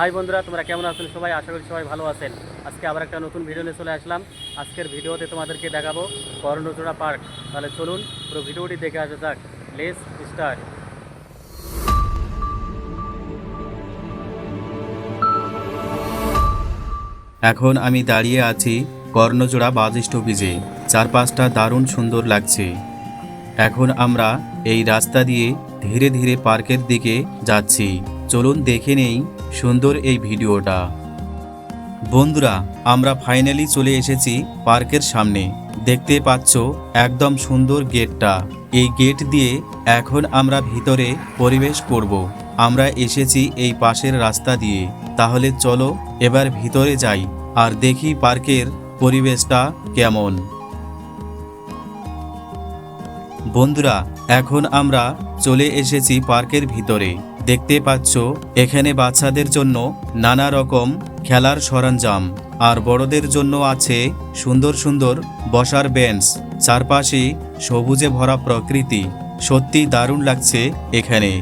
High বন্ধুরা, তোমরা কেমন আছেন সবাই আশা করি সবাই ভালো আছেন। আজকে আবার একটা নতুন ভিডিও নিয়ে চলে আসলাম। আজকের ভিডিওতে তোমাদেরকে দেখাবো কর্ণচূড়া পার্ক। তাহলে চলুন, পুরো ভিডিওটি দেখে আসা যাক। লেস স্টার্ট এখন আমি দাঁড়িয়ে আছি কর্ণজোড়া বাস স্টপেজে। চারপাশটা দারুণ সুন্দর লাগছে। এখন আমরা এই রাস্তা দিয়ে ধীরে ধীরে পার্কের দিকে যাচ্ছি। চলুন দেখে নেই সুন্দর এই ভিডিওটা। বন্ধুরা, আমরা ফাইনালি চলে এসেছি পার্কের সামনে। দেখতে পাচ্ছ একদম সুন্দর গেটটা। এই গেট দিয়ে এখন আমরা ভিতরে পরিবেশ করব। আমরা এসেছি এই পাশের রাস্তা দিয়ে। তাহলে চলো এবার ভিতরে যাই আর দেখি পার্কের পরিবেশটা কেমন। বন্ধুরা, এখন আমরা চলে এসেছি পার্কের ভিতরে। দেখতে পাচ্ছ, এখানে বাচ্চাদের জন্য নানা রকম খেলার সরঞ্জাম, আর বড়দের জন্য আছে সুন্দর সুন্দর বসার বেঞ্চ, চারপাশে সবুজে ভরা প্রকৃতি। সত্যি দারুণ লাগছে এখানে।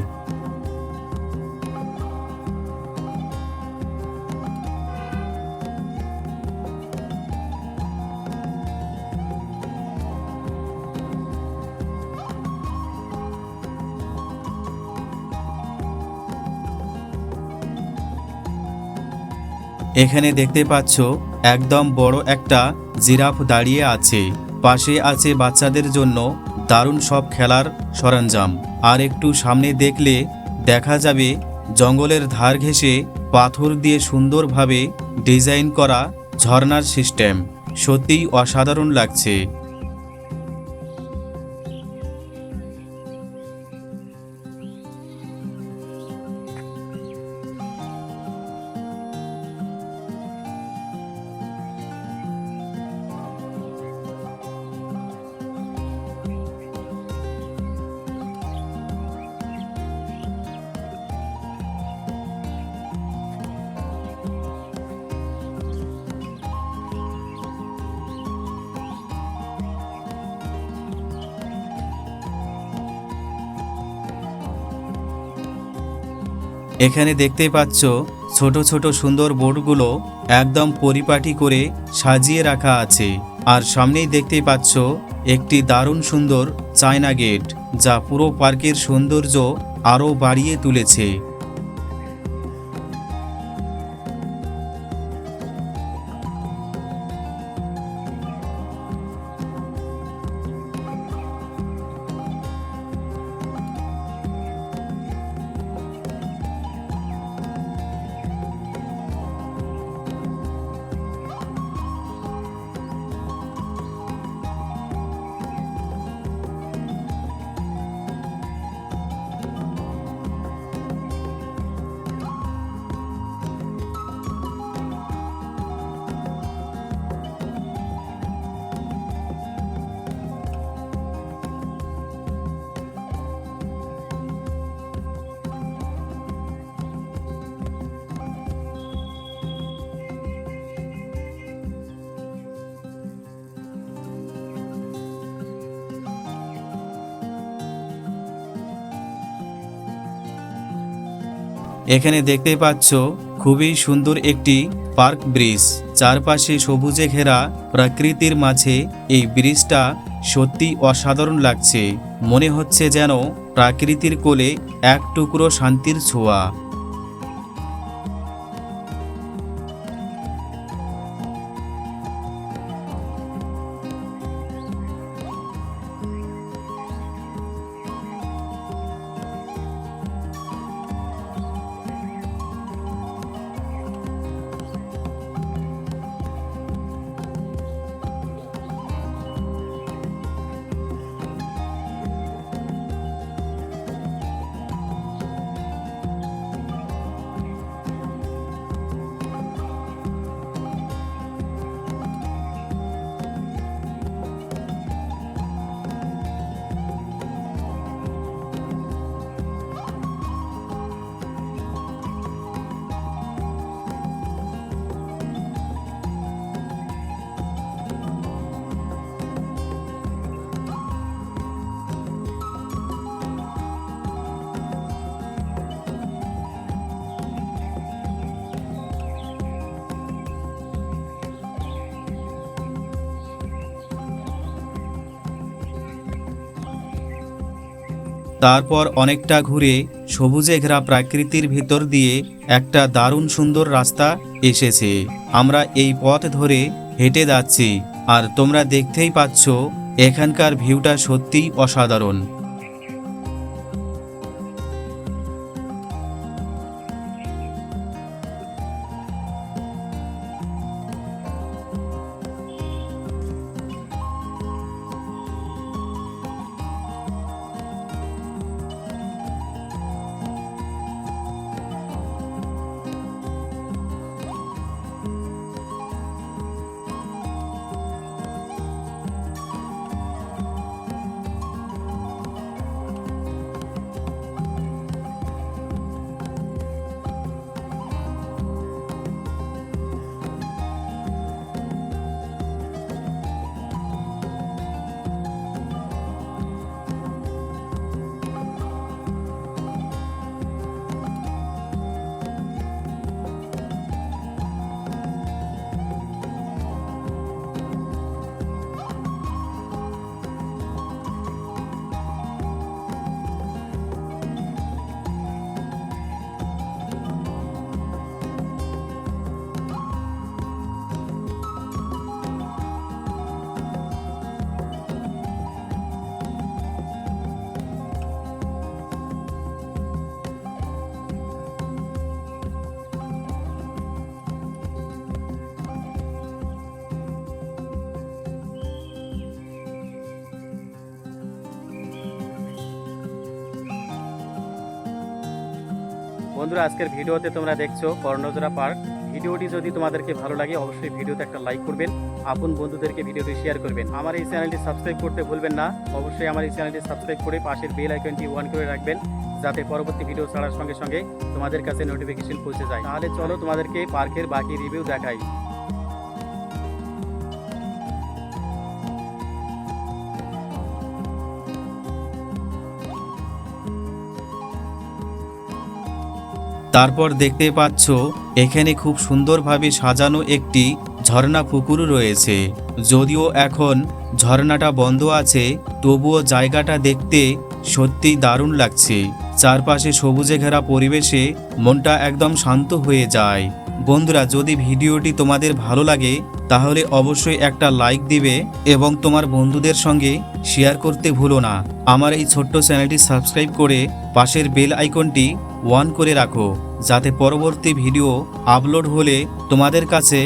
এখানে দেখতে পাচ্ছ একদম বড় একটা জিরাফ দাঁড়িয়ে আছে। পাশে আছে বাচ্চাদের জন্য দারুণ সব খেলার সরঞ্জাম। আর একটু সামনে দেখলে দেখা যাবে জঙ্গলের ধার ঘেঁষে পাথর দিয়ে সুন্দরভাবে ডিজাইন করা ঝর্নার সিস্টেম। সত্যিই অসাধারণ লাগছে। এখানে দেখতে পাচ্ছ ছোট ছোট সুন্দর বোর্ডগুলো একদম পরিপাটি করে সাজিয়ে রাখা আছে। আর সামনেই দেখতে পাচ্ছ একটি দারুণ সুন্দর চায়না গেট, যা পুরো পার্কের সৌন্দর্য আরও বাড়িয়ে তুলেছে। এখানে দেখতে পাচ্ছ খুবই সুন্দর একটি পার্ক ব্রিজ। চারপাশে সবুজে ঘেরা প্রকৃতির মাঝে এই ব্রিজটা সত্যি অসাধারণ লাগছে। মনে হচ্ছে যেন প্রাকৃতির কোলে এক টুকরো শান্তির ছোঁয়া। তারপর অনেকটা ঘুরে সবুজে ঘেরা প্রাকৃতির ভিতর দিয়ে একটা দারুণ সুন্দর রাস্তা এসেছে। আমরা এই পথ ধরে হেঁটে যাচ্ছি, আর তোমরা দেখতেই পাচ্ছ, এখানকার ভিউটা সত্যিই অসাধারণ। বন্ধুরা, আজকের ভিডিওতে তোমরা দেখছ কর্ণজোড়া পার্ক। ভিডিওটি যদি তোমাদেরকে ভালো লাগে, অবশ্যই ভিডিওতে একটা লাইক করবেন, আপন বন্ধুদেরকে ভিডিওটি শেয়ার করবেন। আমার এই চ্যানেলটি সাবস্ক্রাইব করতে ভুলবেন না, অবশ্যই আমার এই চ্যানেলটি সাবস্ক্রাইব করে পাশের বেল আইকনটি ওয়ান করে রাখবেন, যাতে পরবর্তী ভিডিও ছাড়ার সঙ্গে সঙ্গে তোমাদের কাছে নোটিফিকেশন পৌঁছে যায়। তাহলে চলো তোমাদেরকে পার্কের বাকি রিভিউ দেখাই। তারপর দেখতে পাচ্ছ, এখানে খুব সুন্দরভাবে সাজানো একটি ঝর্ণা পুকুর রয়েছে। যদিও এখন ঝর্ণাটা বন্ধ আছে, তবুও জায়গাটা দেখতে সত্যিই দারুণ লাগছে। চারপাশে সবুজে ঘেরা পরিবেশে মনটা একদম শান্ত হয়ে যায়। বন্ধুরা, যদি ভিডিওটি তোমাদের ভালো লাগে, তাহলে অবশ্যই একটা লাইক দিবে এবং তোমার বন্ধুদের সঙ্গে শেয়ার করতে ভুলো না। আমার এই ছোট্ট চ্যানেলটি সাবস্ক্রাইব করে পাশের বেল আইকনটি ওয়ান করে রাখো, যাতে পরবর্তী ভিডিও আপলোড হলে তোমাদের কাছে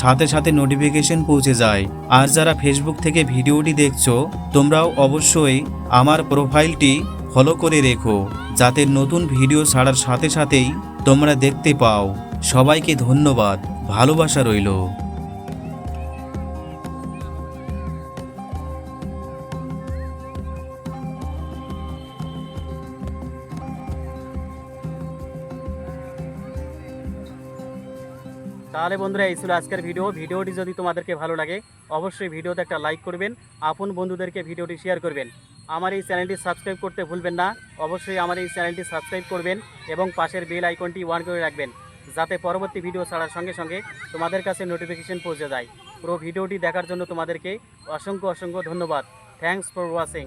সাথে সাথে নোটিফিকেশন পৌঁছে যায়। আর যারা ফেসবুক থেকে ভিডিওটি দেখছ, তোমরাও অবশ্যই আমার প্রোফাইলটি ফলো করে রেখো, যাতে নতুন ভিডিও ছাড়ার সাথে সাথেই তোমরা দেখতে পাও। সবাইকে ধন্যবাদ, ভালোবাসা রইল। তাহলে বন্ধুরা, এই ছিল আজকের ভিডিও। ভিডিওটি যদি তোমাদেরকে ভালো লাগে, অবশ্যই ভিডিওতে একটা লাইক করবেন, আপন বন্ধুদেরকে ভিডিওটি শেয়ার করবেন। আমার এই চ্যানেলটি সাবস্ক্রাইব করতে ভুলবেন না, অবশ্যই আমার এই চ্যানেলটি সাবস্ক্রাইব করবেন এবং পাশের বেল আইকনটি ওয়ান করে রাখবেন, যাতে পরবর্তী ভিডিও ছাড়ার সঙ্গে সঙ্গে তোমাদের কাছে নোটিফিকেশন পৌঁছে যায়। পুরো ভিডিওটি দেখার জন্য তোমাদেরকে অসংখ্য অসংখ্য ধন্যবাদ। Thanks for watching